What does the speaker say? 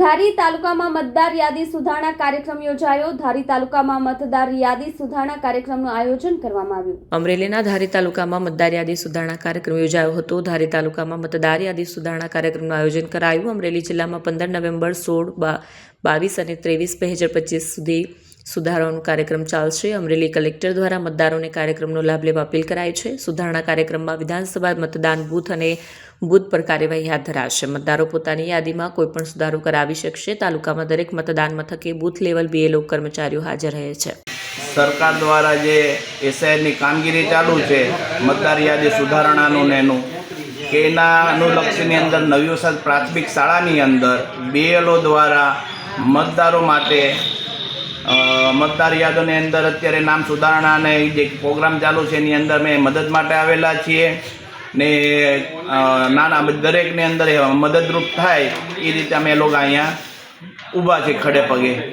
ધારી તાલુકામાં મતદાર યાદી સુધારણા કાર્યક્રમ યોજાયો. ધારી તાલુકામાં મતદાર યાદી સુધારણા કાર્યક્રમનું આયોજન કરવામાં આવ્યું. અમરેલીના ધારી તાલુકામાં મતદાર યાદી સુધારણા કાર્યક્રમ યોજાયો હતો. ધારી તાલુકામાં મતદાર યાદી સુધારણા કાર્યક્રમનું આયોજન કરાયું. અમરેલી જિલ્લામાં પંદર નવેમ્બર સોળ બાવીસ અને ત્રેવીસ બે હજાર પચીસ સુધી સુધારણાનો કાર્યક્રમ ચાલશે. અમરેલી કલેક્ટર દ્વારા મતદારોને કાર્યક્રમનો લાભ લેવા અપીલ કરાઈ છે. સુધારણા કાર્યક્રમમાં વિધાનસભા મતદાન બૂથ અને બૂથ પર કાર્યવાહી હાથ ધરાશે. મતદારો પોતાની યાદીમાં કોઈપણ સુધારો કરાવી શકશે. તાલુકામાં દરેક મતદાન મથકે બૂથ લેવલ બીએલઓ કર્મચારીઓ હાજર રહે છે. સરકાર દ્વારા જે એસઆઈની કામગીરી ચાલુ છે, મતદાર યાદી સુધારણાનું ને એનું કે એના અનુલક્ષની અંદર નવી વસત પ્રાથમિક શાળાની અંદર બીએલઓ દ્વારા મતદારો માટે મતદાર યાદોની અંદર અત્યારે નામ સુધારણાને જે પ્રોગ્રામ ચાલુ છે એની અંદર મેં મદદ માટે આવેલા છીએ. ને નાના દરેકની અંદર મદદરૂપ થાય એ રીતે અમે લોકો અહીંયા ઊભા છે ખડે પગે.